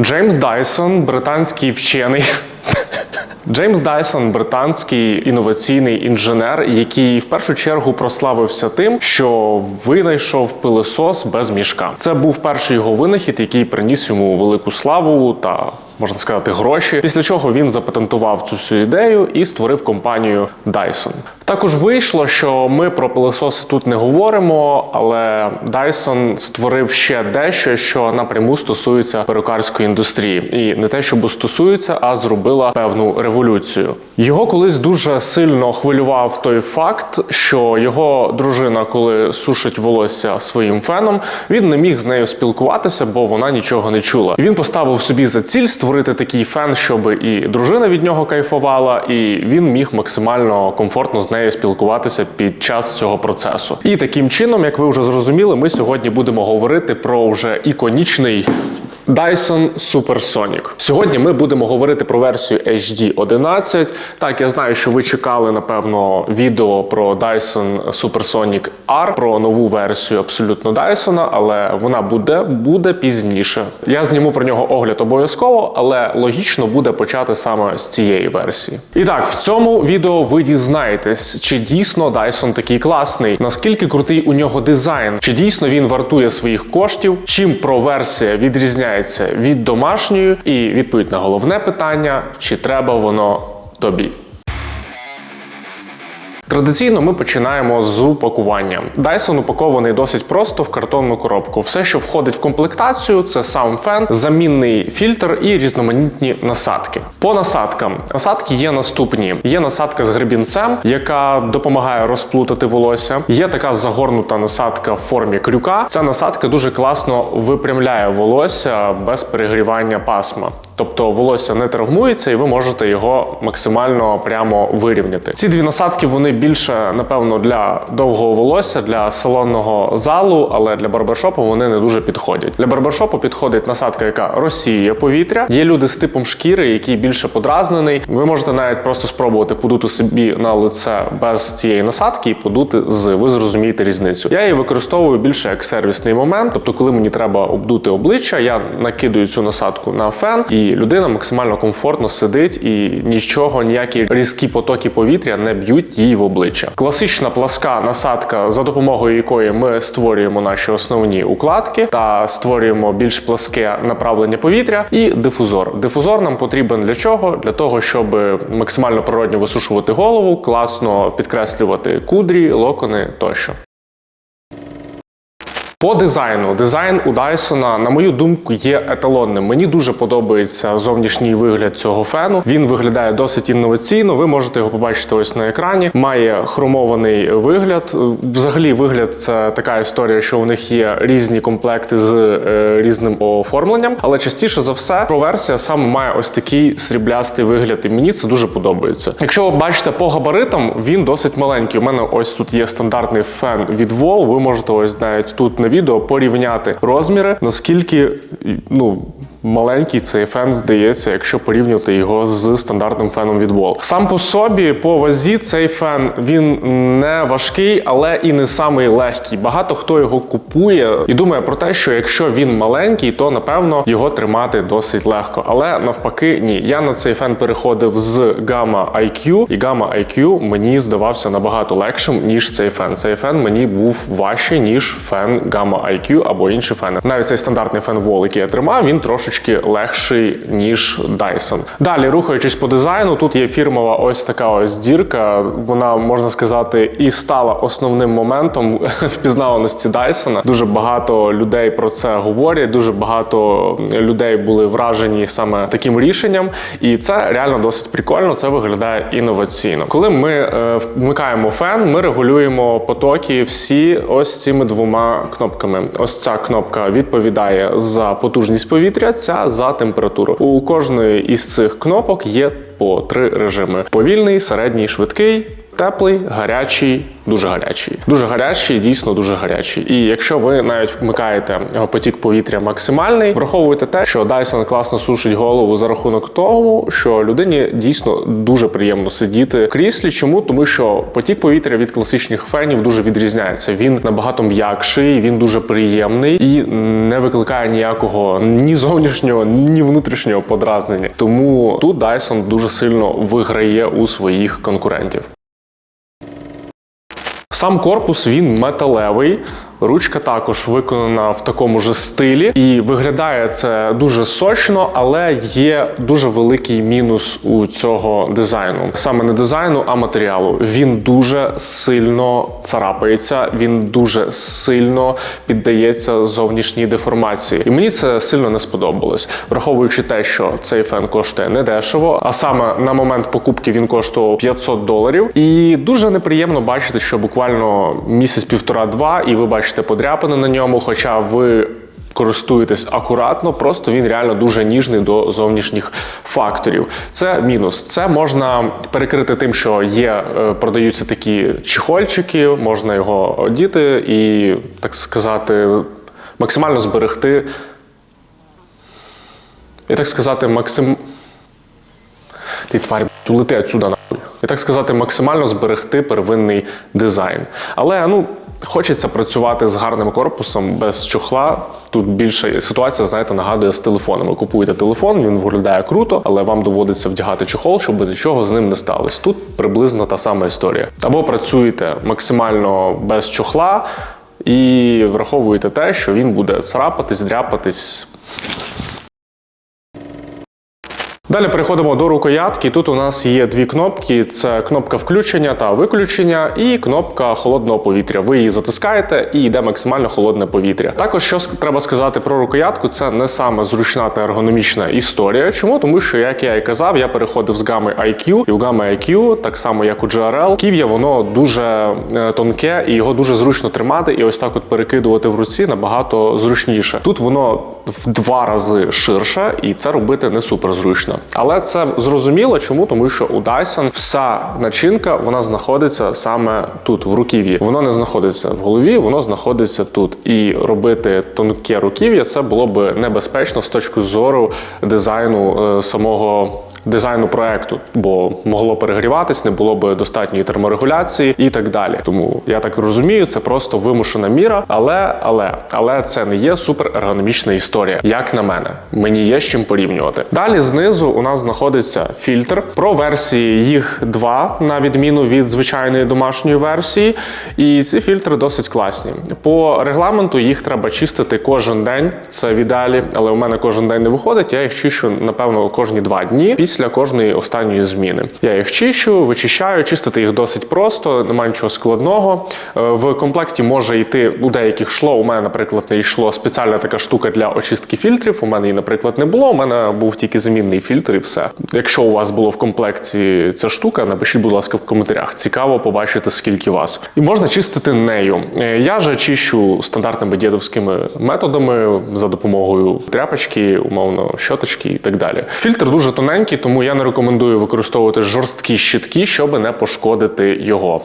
Джеймс Дайсон, британський вчений. Джеймс Дайсон британський інноваційний інженер, який в першу чергу прославився тим, що винайшов пилесос без мішка. Це був перший його винахід, який приніс йому велику славу та. Можна сказати, гроші, після чого він запатентував цю всю ідею і створив компанію Dyson. Також вийшло, що ми про пилососи тут не говоримо, але Dyson створив ще дещо, що напряму стосується перукарської індустрії, і не те, щоб стосується, а зробила певну революцію. Його колись дуже сильно хвилював той факт, що його дружина, коли сушить волосся своїм феном, він не міг з нею спілкуватися, бо вона нічого не чула. Він поставив собі за ціль створити такий фен, щоб і дружина від нього кайфувала, і він міг максимально комфортно з нею спілкуватися під час цього процесу. І таким чином, як ви вже зрозуміли, ми сьогодні будемо говорити про вже іконічний. Dyson Supersonic. Сьогодні ми будемо говорити про версію HD 11. Так, я знаю, що ви чекали, напевно, відео про Dyson Supersonic R, про нову версію абсолютно Dyson, але вона буде, буде пізніше. Я зніму про нього огляд обов'язково, але логічно буде почати саме з цієї версії. І так, в цьому відео ви дізнаєтесь, чи дійсно Dyson такий класний, наскільки крутий у нього дизайн, чи дійсно він вартує своїх коштів, чим про версія відрізняється від домашньої, і відповідь на головне питання: чи треба воно тобі? Традиційно ми починаємо з упакування. Dyson упакований досить просто в картонну коробку. Все, що входить в комплектацію, це сам фен, замінний фільтр і різноманітні насадки. По насадкам насадки є наступні: є насадка з гребінцем, яка допомагає розплутати волосся. Є така загорнута насадка в формі крюка. Ця насадка дуже класно випрямляє волосся без перегрівання пасма. Тобто волосся не травмується, і ви можете його максимально прямо вирівняти. Ці дві насадки вони більше, напевно, для довгого волосся, для салонного залу, але для барбершопу вони не дуже підходять. Для барбершопу підходить насадка, яка розсіює повітря. Є люди з типом шкіри, який більше подразнений. Ви можете навіть просто спробувати подути собі на лице без цієї насадки і подути з. Ви зрозумієте різницю. Я її використовую більше як сервісний момент. Тобто, коли мені треба обдути обличчя, я накидую цю насадку на фен і людина максимально комфортно сидить і нічого, ніякі різкі потоки повітря не б'ють їй в обличчя. Класична пласка насадка, за допомогою якої ми створюємо наші основні укладки та створюємо більш пласке направлення повітря, і дифузор. Дифузор нам потрібен для чого? Для того, щоб максимально природньо висушувати голову, класно підкреслювати кудрі, локони тощо. По дизайну, дизайн у Дайсона, на мою думку, є еталонним. Мені дуже подобається зовнішній вигляд цього фену. Він виглядає досить інноваційно. Ви можете його побачити ось на екрані. Має хромований вигляд. Взагалі, вигляд це така історія, що у них є різні комплекти з е, різним оформленням, але частіше за все, проверсія саме має ось такий сріблястий вигляд, і мені це дуже подобається. Якщо ви бачите по габаритам, він досить маленький. У мене ось тут є стандартний фен від Wall. Ви можете ось навіть тут на відео порівняти розміри, наскільки ну. Маленький цей фен здається, якщо порівнювати його з стандартним феном від Wall. Сам по собі, по вазі, цей фен він не важкий, але і не самий легкий. Багато хто його купує і думає про те, що якщо він маленький, то напевно його тримати досить легко. Але навпаки, ні. Я на цей фен переходив з Gamma IQ, і Gamma IQ мені здавався набагато легшим, ніж цей фен. Цей фен мені був важчий, ніж фен Gamma IQ або інші фени. Навіть цей стандартний фен Wall, який я тримав, він трошки легший, ніж Dyson. Далі, рухаючись по дизайну, тут є фірмова ось така ось дірка. Вона можна сказати і стала основним моментом впізнаваності Dyson. Дуже багато людей про це говорять. Дуже багато людей були вражені саме таким рішенням, і це реально досить прикольно. Це виглядає інноваційно. Коли ми е, вмикаємо фен, ми регулюємо потоки всі ось цими двома кнопками. Ось ця кнопка відповідає за потужність повітря ця за температуру. У кожної із цих кнопок є по три режими: повільний, середній, швидкий. Теплий, гарячий, дуже гарячий. Дуже гарячий, дійсно дуже гарячий. І якщо ви навіть вмикаєте потік повітря максимальний, враховуйте те, що Dyson класно сушить голову за рахунок того, що людині дійсно дуже приємно сидіти в кріслі. Чому? Тому що потік повітря від класичних фенів дуже відрізняється. Він набагато м'якший, він дуже приємний і не викликає ніякого ні зовнішнього, ні внутрішнього подразнення. Тому тут Dyson дуже сильно виграє у своїх конкурентів. Сам корпус він металевий. Ручка також виконана в такому ж стилі, і виглядає це дуже сочно, але є дуже великий мінус у цього дизайну. Саме не дизайну, а матеріалу. Він дуже сильно царапається, він дуже сильно піддається зовнішній деформації. І мені це сильно не сподобалось, враховуючи те, що цей фен коштує недешево, а саме на момент покупки він коштував 500 доларів. І дуже неприємно бачити, що буквально місяць, півтора-два, і ви бачите подряпини на ньому, хоча ви. Користуєтесь акуратно, просто він реально дуже ніжний до зовнішніх факторів. Це мінус. Це можна перекрити тим, що є, е, продаються такі чехольчики, можна його одіти і, так сказати, максимально зберегти. І так сказати, максим. Ти тварь, улети отсюда нахуй. І так сказати, максимально зберегти первинний дизайн. Але ну. Хочеться працювати з гарним корпусом без чохла. Тут більше ситуація, знаєте, нагадує з телефоном. Ви купуєте телефон, він виглядає круто, але вам доводиться вдягати чохол, щоб нічого з ним не сталося. Тут приблизно та сама історія. Або працюєте максимально без чохла і враховуєте те, що він буде царапатись, дряпатись. Далі переходимо до рукоятки. Тут у нас є дві кнопки: це кнопка включення та виключення, і кнопка холодного повітря. Ви її затискаєте і йде максимально холодне повітря. Також що треба сказати про рукоятку, це не саме зручна та ергономічна історія. Чому? Тому що, як я і казав, я переходив з гами IQ, і у гами IQ, так само як у GRL, ків'я воно дуже е, тонке і його дуже зручно тримати. І ось так от перекидувати в руці набагато зручніше. Тут воно в два рази ширше, і це робити не супер зручно. Але це зрозуміло, чому? Тому що у Dyson вся начинка вона знаходиться саме тут, в руків'ї. Воно не знаходиться в голові, воно знаходиться тут. І робити тонке руків'я це було б небезпечно з точки зору дизайну е, самого. Дизайну проекту, бо могло перегріватись, не було б достатньої терморегуляції і так далі. Тому я так розумію, це просто вимушена міра, але але але це не є супер ергономічна історія, як на мене. Мені є з чим порівнювати. Далі знизу у нас знаходиться фільтр. Про версії їх два, на відміну від звичайної домашньої версії. І ці фільтри досить класні. По регламенту їх треба чистити кожен день. Це в ідеалі, але у мене кожен день не виходить. Я їх чищу, напевно, кожні два дні після кожної останньої зміни. Я їх чищу, вичищаю, чистити їх досить просто, немає нічого складного. Е, В комплекті може йти у деяких йшло. У мене, наприклад, не йшло спеціальна така штука для очистки фільтрів. У мене її, наприклад, не було. У мене був тільки замінний фільтр, і все. Якщо у вас було в комплекті ця штука, напишіть, будь ласка, в коментарях. Цікаво побачити, скільки вас. І можна чистити нею. Е, Я же чищу стандартними дідовськими методами за допомогою тряпочки, умовно, щоточки і так далі. Фільтр дуже тоненький, тому я не рекомендую використовувати жорсткі щітки, щоб не пошкодити його.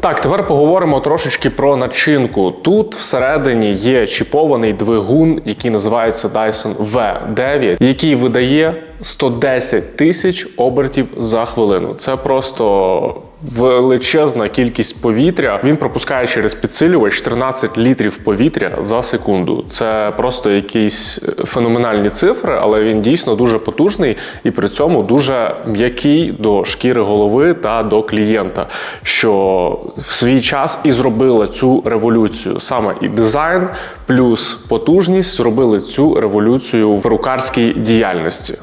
Так, тепер поговоримо трошечки про начинку. Тут всередині є чіпований двигун, який називається Dyson V9, який видає 110 тисяч обертів за хвилину. Це просто величезна кількість повітря. Він пропускає через підсилювач 13 літрів повітря за секунду. Це просто якісь феноменальні цифри, але він дійсно дуже потужний і при цьому дуже м'який до шкіри голови та до клієнта, що в свій час і зробила цю революцію. Саме і дизайн плюс потужність зробили цю революцію в перукарській діяльності.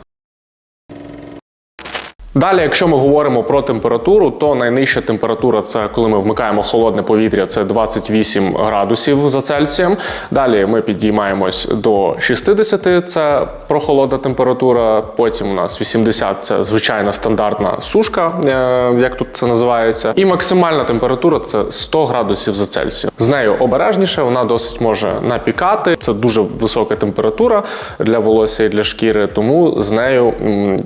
Далі, якщо ми говоримо про температуру, то найнижча температура це коли ми вмикаємо холодне повітря, це 28 градусів за Цельсієм. Далі ми підіймаємось до 60, це прохолодна температура. Потім у нас 80 це звичайна стандартна сушка, е, як тут це називається. І максимальна температура це 100 градусів за Цельсієм. З нею обережніше, вона досить може напікати. Це дуже висока температура для волосся і для шкіри, тому з нею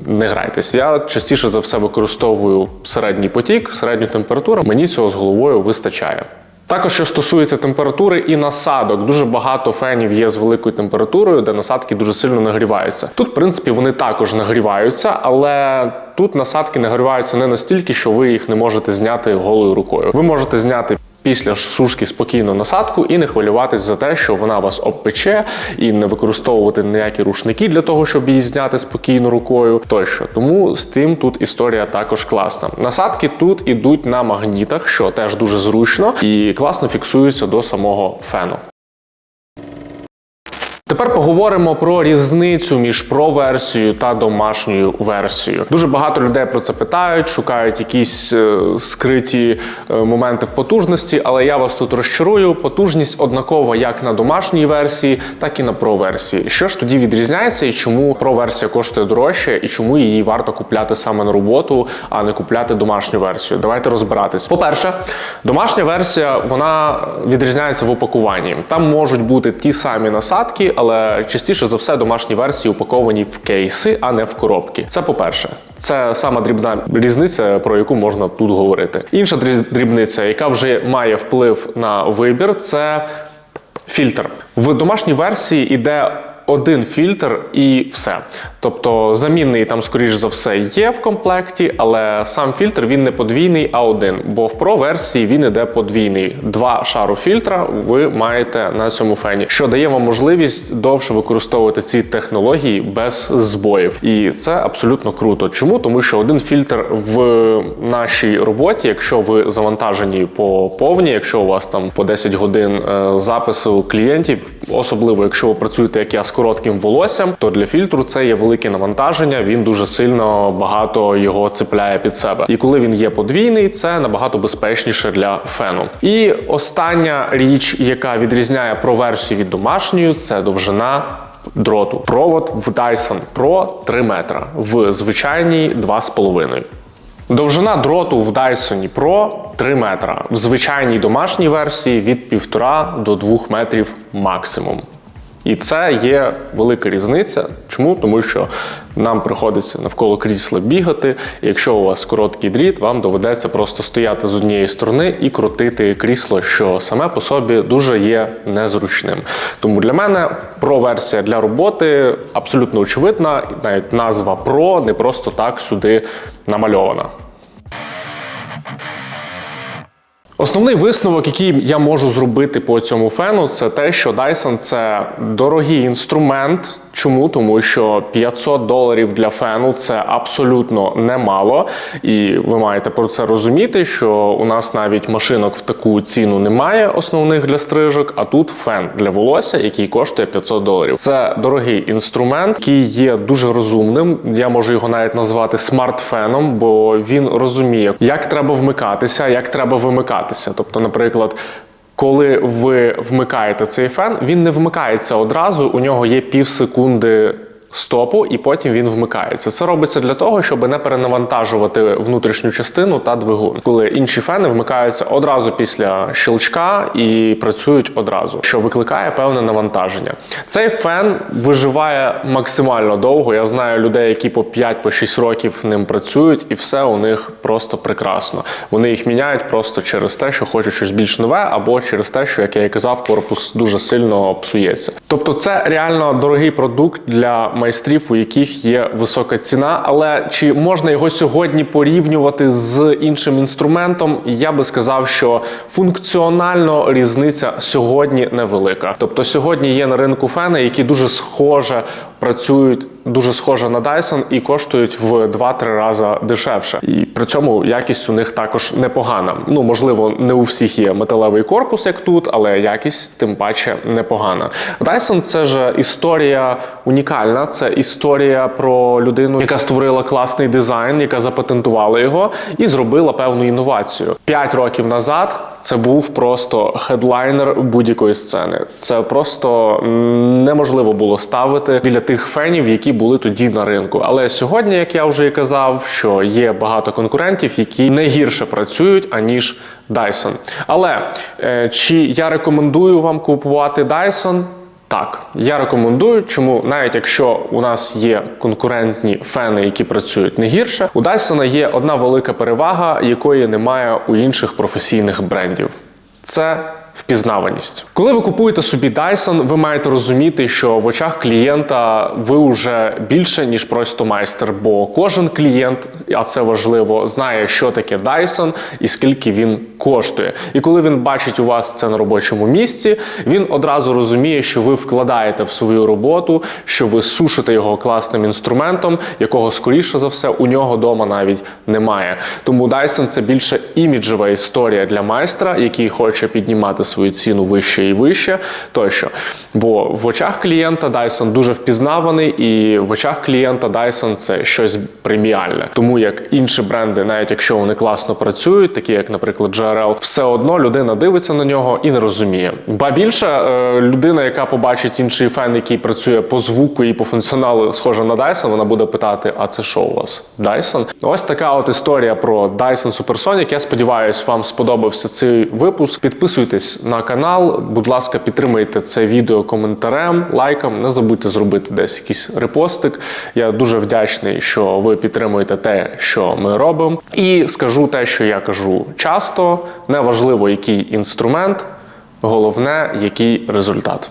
не грайтесь. Я частіше частіше за все використовую середній потік, середню температуру. Мені цього з головою вистачає. Також, що стосується температури і насадок, дуже багато фенів є з великою температурою, де насадки дуже сильно нагріваються. Тут, в принципі, вони також нагріваються, але тут насадки нагріваються не настільки, що ви їх не можете зняти голою рукою. Ви можете зняти. Після сушки спокійно насадку і не хвилюватись за те, що вона вас обпече, і не використовувати ніякі рушники для того, щоб її зняти спокійно рукою. Тощо тому з тим тут історія також класна. Насадки тут ідуть на магнітах, що теж дуже зручно і класно фіксуються до самого фену. Тепер поговоримо про різницю між про-версією та домашньою версією. Дуже багато людей про це питають, шукають якісь е, скриті е, моменти в потужності, але я вас тут розчарую. Потужність однакова як на домашній версії, так і на про-версії. Що ж тоді відрізняється і чому про-версія коштує дорожче, і чому її варто купляти саме на роботу, а не купляти домашню версію? Давайте розбиратись. По-перше, домашня версія вона відрізняється в упакуванні. Там можуть бути ті самі насадки, але частіше за все домашні версії упаковані в кейси, а не в коробки. Це по-перше, це сама дрібна різниця, про яку можна тут говорити. Інша дрібниця, яка вже має вплив на вибір, це фільтр. В домашній версії іде один фільтр і все. Тобто замінний там, скоріш за все, є в комплекті, але сам фільтр він не подвійний, а один. Бо в Pro версії він іде подвійний. Два шару фільтра ви маєте на цьому фені, що дає вам можливість довше використовувати ці технології без збоїв. І це абсолютно круто. Чому? Тому що один фільтр в нашій роботі, якщо ви завантажені по повні, якщо у вас там по 10 годин е, запису клієнтів, особливо якщо ви працюєте як я з коротким волоссям, то для фільтру це є велике навантаження. Він дуже сильно багато його цепляє під себе. І коли він є подвійний, це набагато безпечніше для фену. І остання річ, яка відрізняє про версію від домашньої, це довжина. Дроту провод в Dyson Pro 3 метра в звичайній 2,5. Довжина дроту в Dyson Pro 3 метра. В звичайній домашній версії від 1,5 до 2 метрів максимум. І це є велика різниця. Чому? Тому що нам приходиться навколо крісла бігати. І якщо у вас короткий дріт, вам доведеться просто стояти з однієї сторони і крутити крісло, що саме по собі дуже є незручним. Тому для мене про-версія для роботи абсолютно очевидна. Навіть назва Pro не просто так сюди намальована. Основний висновок, який я можу зробити по цьому фену, це те, що Dyson це дорогий інструмент. Чому? Тому що 500 доларів для фену це абсолютно немало. І ви маєте про це розуміти, що у нас навіть машинок в таку ціну немає, основних для стрижок, а тут фен для волосся, який коштує 500 доларів. Це дорогий інструмент, який є дуже розумним. Я можу його навіть назвати смарт-феном, бо він розуміє, як треба вмикатися, як треба вимикатися. Тобто, наприклад. Коли ви вмикаєте цей фен, він не вмикається одразу. У нього є пів секунди стопу, і потім він вмикається. Це робиться для того, щоб не перенавантажувати внутрішню частину та двигун, коли інші фени вмикаються одразу після щелчка і працюють одразу, що викликає певне навантаження. Цей фен виживає максимально довго. Я знаю людей, які по 5-6 років ним працюють, і все у них просто прекрасно. Вони їх міняють просто через те, що хочуть щось більш нове, або через те, що, як я і казав, корпус дуже сильно псується. Тобто, це реально дорогий продукт для майстрів, у яких є висока ціна. Але чи можна його сьогодні порівнювати з іншим інструментом? Я би сказав, що функціонально різниця сьогодні невелика. Тобто, сьогодні є на ринку фени, які дуже схоже працюють. Дуже схоже на Dyson і коштують в 2-3 рази дешевше. І при цьому якість у них також непогана. Ну можливо, не у всіх є металевий корпус, як тут, але якість тим паче непогана. Dyson – це ж історія унікальна. Це історія про людину, яка створила класний дизайн, яка запатентувала його і зробила певну інновацію. П'ять років назад це був просто хедлайнер будь-якої сцени. Це просто неможливо було ставити біля тих фенів, які були тоді на ринку. Але сьогодні, як я вже і казав, що є багато конкурентів, які не гірше працюють аніж Dyson. Але е, чи я рекомендую вам купувати Dyson? Так, я рекомендую, чому навіть якщо у нас є конкурентні фени, які працюють не гірше, у Dyson є одна велика перевага, якої немає у інших професійних брендів. Це впізнаваність. Коли ви купуєте собі Dyson, ви маєте розуміти, що в очах клієнта ви вже більше ніж просто майстер, бо кожен клієнт, а це важливо, знає, що таке Dyson і скільки він коштує. І коли він бачить у вас це на робочому місці, він одразу розуміє, що ви вкладаєте в свою роботу, що ви сушите його класним інструментом, якого скоріше за все у нього вдома навіть немає. Тому Dyson це більше іміджева історія для майстра, який хоче піднімати свою ціну вище і вище, тощо. Бо в очах клієнта Dyson дуже впізнаваний, і в очах клієнта Dyson це щось преміальне. Тому як інші бренди, навіть якщо вони класно працюють, такі як, наприклад, GRL, все одно людина дивиться на нього і не розуміє. Ба більше е, людина, яка побачить інший фен, який працює по звуку і по функціоналу, схоже на Dyson, вона буде питати: а це що у вас? Dyson? Ось така от історія про Dyson Supersonic. Я сподіваюся, вам сподобався цей випуск. На канал, будь ласка, підтримайте це відео коментарем, лайком. Не забудьте зробити десь якийсь репостик. Я дуже вдячний, що ви підтримуєте те, що ми робимо. І скажу те, що я кажу часто: неважливо, який інструмент, головне, який результат.